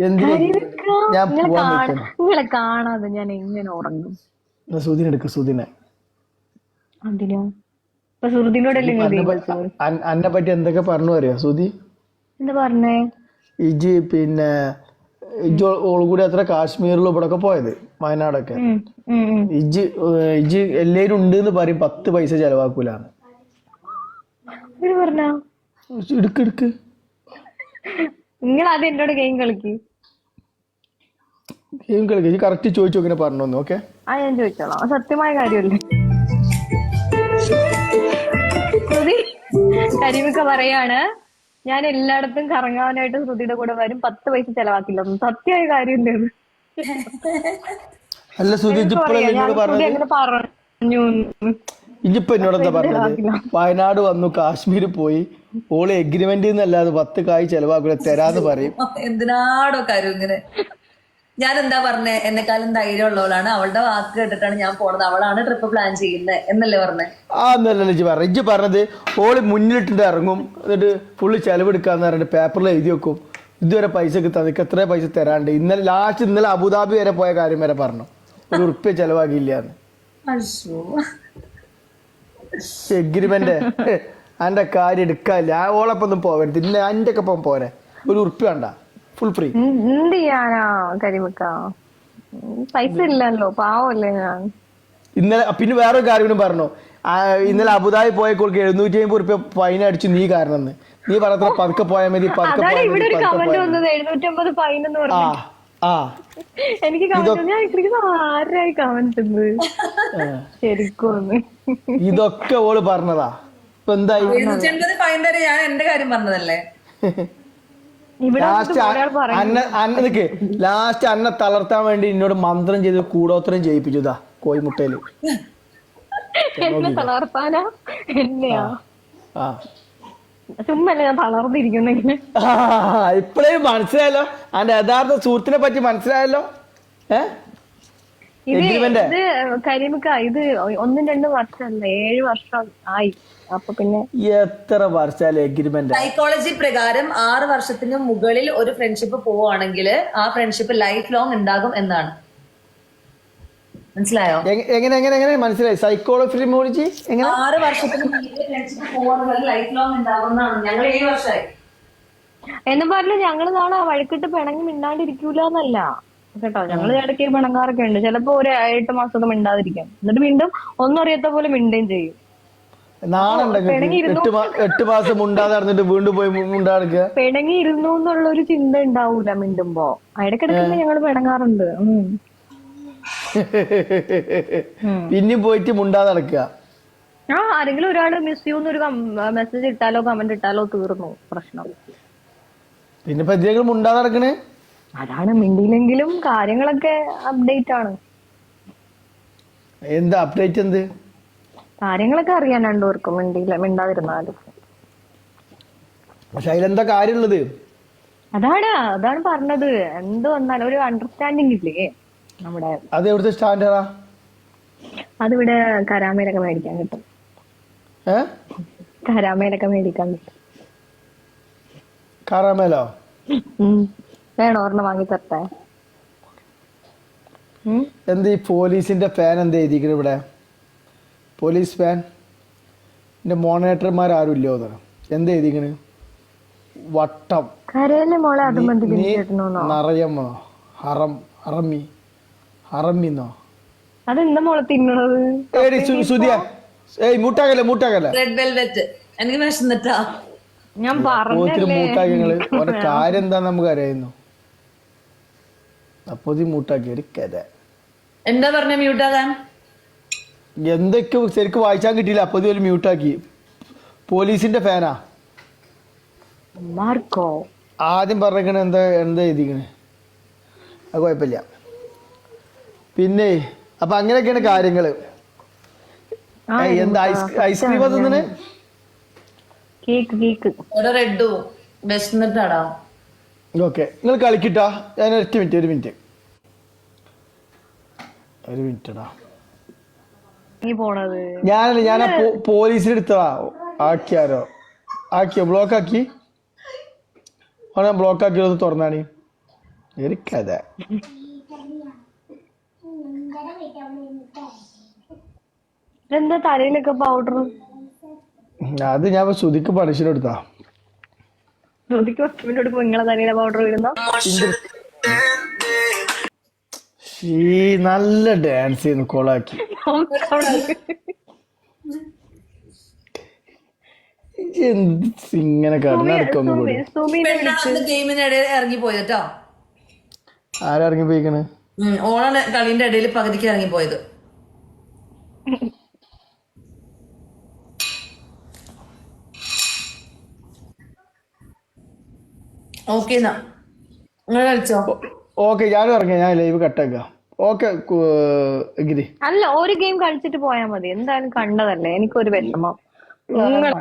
ഞാൻ നിങ്ങളെ കാണാതെ ഞാൻ എങ്ങനെ ഉറങ്ങും? സുദിനെ എടുക്ക സുദിനെ അതിനോ? അന്നെ പറ്റി- എന്തൊക്കെ പറഞ്ഞു അറിയോ സുധി? എന്താ പറഞ്ഞേ? ഇജ് പിന്നെ ഇജ് ഓൾ കൂടി അത്ര കാശ്മീരിലും ഇവിടെ ഒക്കെ പോയത് വയനാടൊക്കെ. ഇജ് ഇജ് എല്ലാരും ഉണ്ട് എന്ന് പറയും പത്ത് പൈസ ചെലവാക്കൂലാണ് എടുക്ക് എടുക്ക്. നിങ്ങൾ അത് എന്നോട് ഗെയിം കളിക്ക്. കറക്റ്റ് ചോദിച്ചു ഇങ്ങനെ പറഞ്ഞു ഓക്കെ ആ ഞാൻ ചോദിച്ചോളാം. സത്യമായ കാര്യമല്ലേ? കരിമിക്ക പറയാണ് ഞാൻ എല്ലായിടത്തും കറങ്ങാനായിട്ട് ശ്രുതിയുടെ കൂടെ വരും. പത്ത് പൈസ ചെലവാക്കില്ലെന്ന് സത്യമായ കാര്യം അല്ല എന്നോട് ശ്രുതി പറഞ്ഞത്? പറഞ്ഞു ഇജിപ്പോ എന്നോട് എന്താ പറഞ്ഞത്? വയനാട് വന്നു കാശ്മീർ പോയി. ഓൾ എഗ്രിമെന്റ് എന്നല്ലാതെ പത്ത് കായ് ചെലവാക്കൂല തരാന്ന് പറയും. എന്തിനാടോ കാര്യം ഇങ്ങനെ? ഞാൻ എന്താ പറഞ്ഞേ? എന്നെക്കാളും ധൈര്യം ഉള്ളവളാണ് അവളുടെ വാക്ക് കേട്ടിട്ടാണ് ഞാൻ പോണത്. അവളാണ് ട്രിപ്പ് പ്ലാൻ ചെയ്യുന്നത് എന്നല്ലേ പറഞ്ഞേ? ആ എന്നല്ല ഇജ്ജ് പറഞ്ഞത് ഇജ്ജ് പറഞ്ഞത് ഓൾ മുന്നിലിട്ടിട്ട് ഇറങ്ങും. എന്നിട്ട് ഫുള്ള് ചെലവെടുക്കാന്ന് പറഞ്ഞിട്ട് പേപ്പറിൽ എഴുതി വെക്കും. ഇതുവരെ പൈസ തനിക്ക് എത്ര പൈസ തരാണ്ട്. ഇന്നലെ ലാസ്റ്റ് ഇന്നലെ അബുദാബി വരെ പോയ കാര്യം വരെ പറഞ്ഞു. ഒരു ഉറുപ്പ്യ ചെലവാക്കിയില്ല. എഗ്രിമെന്റ് അന്റെ കാര്യം എടുക്കാല്ല. ആ ഓളൊപ്പം ഒന്നും പോവരുത്. ഇന്ന അന്റെ ഒക്കെ പോരെ. ഒരു ഉറുപ്പ്യ വേണ്ട. ഫുൾ ഫ്രീ എന്ത് ചെയ്യാനാ? കരിമിക്ക? പൈസ ഇല്ലല്ലോ പാവല്ലേ ഞാൻ. ഇന്നലെ പിന്നെ വേറൊരു കാര്യം പറഞ്ഞു. ഇന്നലെ അബുദാബി പോയ കുറിക്ക് എഴുന്നൂറ്റി അമ്പത് റുപ്യ ഫൈൻ അടിച്ചു നീ കാരണം നീ പറഞ്ഞത്ര പതുക്കെ പോയാൽ മതി പതുക്കെ ആ ആ. എനിക്ക് ആരായി കമന്റ്. ശരിക്കും ഇതൊക്കെ ഓൾ പറഞ്ഞതാ. ഇപ്പൊ എന്തായി? ഞാൻ എന്റെ കാര്യം പറഞ്ഞതല്ലേ? ലാസ്റ്റ് അന്ന അന്ന നിക്ക്. ലാസ്റ്റ് അന്നെ തളർത്താൻ വേണ്ടി എന്നോട് മന്ത്രം ചെയ്ത് കൂടോത്രം ചെയ്യിപ്പിച്ചതാ കോയിമുട്ടയിൽ എന്നെ തളർത്താനാ? എന്നെയാ? ആ ചുമ്മല്ല ഞാൻ തളർന്നിരിക്കുന്നെങ്കിൽ? ഇപ്പഴേ മനസ്സിലായല്ലോ. അന്റെ യഥാർത്ഥ സുഹൃത്തിനെ പറ്റി മനസ്സിലായല്ലോ. ഇത്? ഇത് കരിമിക്ക ഇത് ഒന്നും രണ്ടും വർഷമല്ല. ഏഴ് വർഷം ആയി. അപ്പൊ പിന്നെ എത്ര വർഷത്തെ എഗ്രിമെന്റ് സൈക്കോളജി പ്രകാരം ആറ് വർഷത്തിന് മുകളിൽ ഒരു ഫ്രണ്ട്ഷിപ്പ് പോവുകയാണെങ്കിൽ ആ ഫ്രണ്ട്ഷിപ്പ് ലൈഫ് ലോങ് ഉണ്ടാകും എന്നാണ്. മനസ്സിലായോ? എങ്ങനെ എങ്ങനെ എങ്ങനെ? മനസ്സിലായി. സൈക്കോളജി എങ്ങനെ? ആറ് വർഷത്തിന് മുകളിൽ ഫ്രണ്ട്ഷിപ്പ് പോവുകയാണെങ്കിൽ ലൈഫ് ലോങ് ഉണ്ടാകും എന്നാണ്. ഞങ്ങൾ ഏഴ് വർഷമായി. എന്ന് പറഞ്ഞ് ഞങ്ങൾ നാളെ വഴക്കിട്ട് പിണങ്ങി മിണ്ടാണ്ടിരിക്കൂലെന്നല്ല കേട്ടോ? ഞങ്ങൾ ഇടയ്ക്ക് പിണങ്ങാറൊക്കെ ഉണ്ട്. ചിലപ്പോ ഒരു എട്ട് മാസമൊക്കെ മിണ്ടാതിരിക്കാം. എന്നിട്ട് വീണ്ടും ഒന്നും അറിയാത്ത പോലെ മിണ്ടുകയും ചെയ്യും. എട്ട് മാസം മുണ്ടാതെ നടന്നിട്ട് വീണ്ടും പോയി മുണ്ടാടുക്കുക പിണങ്ങി ഇരുന്നു എന്നുള്ള ഒരു ചിന്ത ഉണ്ടാവൂല മിണ്ടുമ്പോ. ഇടക്കിടക്ക് ഞങ്ങൾ പിണങ്ങാറുണ്ട്. പിന്നെ പോയിട്ട് മുണ്ടാതെ നടക്കുക. ആ ആരെങ്കിലും ഒരാൾ മിസ് ചെയ്യുന്ന ഒരു മെസ്സേജ് ഇട്ടാലോ കമന്റ് ഇട്ടാലോ തീർന്നു പ്രശ്നം. പിന്നെ എന്തെങ്കിലും മുണ്ടാതെ നടക്കണേ? അതാണ് മിണ്ടിയില്ലെങ്കിലും കാര്യങ്ങളൊക്കെ അപ്ഡേറ്റ് ആണ്. എന്താ അപ്ഡേറ്റ് എന്ത്? കാര്യങ്ങളൊക്കെ അറിയാൻ രണ്ടുപേർക്കും മിണ്ടിയില്ല മിണ്ടാതിരുന്നാലും. പക്ഷെ അതിലെന്താ കാര്യമുള്ളത്? അതാണ് അതാണ് പറഞ്ഞത്. എന്ത് വന്നാലും ഒരു അണ്ടർസ്റ്റാൻഡിങ് ഇല്ലേ നമ്മുടെ? അത് എവിടുത്തെ സ്റ്റാൻഡേർഡാ? അതിവിടെ കരാമയിലൊക്കെ മേടിക്കാൻ കിട്ടും. കരാമേലൊക്കെ കരാമയിലൊക്കെ മേടിക്കാൻ കിട്ടും. കരാമേലോ. വേണോ ഒരെണ്ണം വാങ്ങി തരട്ടെ? എന്ത് ഈ പോലീസിന്റെ ഫാൻ എന്താ എഴുതിക്കണ ഇവിടെ? പോലീസ് ഫാൻ എന്റെ മോണിറ്റർമാർ ആരും ഇല്ലോ എന്താ എഴുതിക്കണ്? വട്ടം. നിറയമ്മോ? ഹറം ഹറമ്മി. ഹറമ്മിന്നോ? മോളെ തിന്നണത്? സുധിയ. ഏയ് റെഡ് വെൽവെറ്റ് എനിക്ക് വിശന്നിട്ടാ. ഞാൻ പറഞ്ഞു പറഞ്ഞല്ലേ മൂട്ടാക്കിങ്ങൾ. ഓരോ കാര്യം എന്താ നമുക്ക് അറിയുന്നു അപ്പൊ ഇത് മൂട്ടാക്കി ഒരു കഥ. എന്താ പറഞ്ഞ മ്യൂട്ടാകാൻ? എന്തൊക്കെ ശരിക്ക് വായിച്ചാൻ കിട്ടിയില്ല. അപ്പൊ ഒരു മ്യൂട്ടാക്കി പോലീസിന്റെ ഫാനാ മാർക്കോ? ആദ്യം പറഞ്ഞേക്കണ എന്താ എന്താ എഴുതിക്കണേ? അത് കുഴപ്പമില്ല. പിന്നെ അപ്പൊ അങ്ങനെയൊക്കെയാണ് കാര്യങ്ങൾ. എന്താ ഐസ്ക്രീം തിന്നണേ കേക്ക് കേക്ക്. ഒരു റെഡും വിശന്നിട്ടാടാ. ഓക്കെ നിങ്ങൾ കളിക്കിട്ടാ ഞാൻ ഒറ്റ മിനിറ്റ് ഒരു മിനിറ്റ്. ഒരു മിനിറ്റടാ. നീ പോണത്? ഞാനല്ല ഞാൻ പോലീസിന് എടുത്തതാ ആക്കിയാരോ? ആക്കിയോ? ബ്ലോക്ക് ആക്കി അവനെ ബ്ലോക്ക് ആക്കിയത് തുറന്നാണി. ഒരു കഥ. എന്താ തലയിലൊക്കെ പൗഡർ അത് ഞാൻ ശ്രുതിക്ക് പണിഷ്മെന്റ് കൊടുത്താ. ശ്രുതിക്ക് വസ്തുവിന്റെ കൊടുക്കുമ്പോ നിങ്ങളെ തലയിലെ പൗഡർ ഇടുന്ന ഈ നല്ല ഡാൻസ് ചെയ്യുന്നു കൊളാക്കി. ഇങ്ങനെ കൂടി. ഗെയിമിനിടയിൽ ഇറങ്ങി പോയത് കേട്ടോ ഇറങ്ങി പോയിക്കണ് ഓണാണ് കളിന്റെ ഇടയിൽ പകുതിക്ക് ഇറങ്ങി പോയത് ഓക്കെ എന്നാ. നിങ്ങൾ കളിച്ചോ? ഓക്കെ ഞാനും ഇറങ്ങിയ ഞാൻ ലൈവ് കട്ടാക്കാം ഓക്കെ ഗിരി. അല്ല ഒരു ഗെയിം കളിച്ചിട്ട് പോയാൽ മതി. എന്തായാലും കണ്ടതല്ലേ? എനിക്കൊരു വിഷമം. നിങ്ങൾ